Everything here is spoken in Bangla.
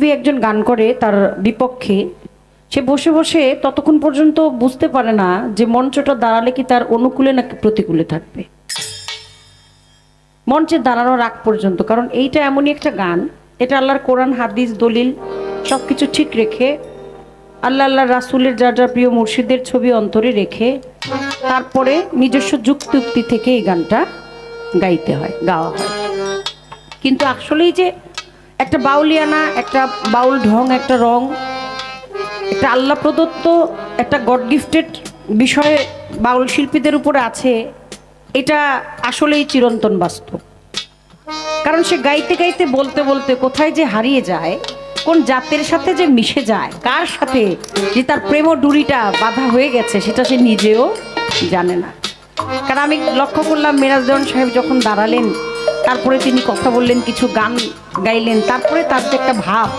শিল্পী একজন গান করে তার বিপক্ষে, সে বসে বসে ততক্ষণ পর্যন্ত বুঝতে পারে না যে মঞ্চটা দাঁড়ালে কি তার অনুকূলে নাকি প্রতিকূলে থাকবে। মঞ্চে দাঁড়ানোর আগ পর্যন্ত, কারণ এইটা এমনই একটা গান, এটা আল্লাহর কোরআন, হাদিস, দলিল সব কিছু ঠিক রেখে, আল্লাহ আল্লাহ রাসুলের যার যার প্রিয় মুর্শিদের ছবি অন্তরে রেখে, তারপরে নিজস্ব যুক্তি উক্তি থেকে এই গানটা গাইতে হয়, গাওয়া হয়। কিন্তু আসলেই যে একটা বাউলিয়ানা, একটা বাউল ঢং, একটা রং, একটা আল্লাহ প্রদত্ত, একটা গড গিফটেড বিষয়ে বাউল শিল্পীদের উপরে আছে, এটা আসলেই চিরন্তন বাস্তব। কারণ সে গাইতে গাইতে, বলতে বলতে কোথায় যে হারিয়ে যায়, কোন জাতের সাথে যে মিশে যায়, কার সাথে যে তার প্রেম ডুরিটা বাধা হয়ে গেছে, সেটা সে নিজেও জানে না। কারণ আমি লক্ষ্য করলাম, মিরাজ দেওয়ান সাহেব যখন দাঁড়ালেন তারপরে তিনি কথা বললেন কিছু গান গাইলেন তারপরে তার যে একটা ভাব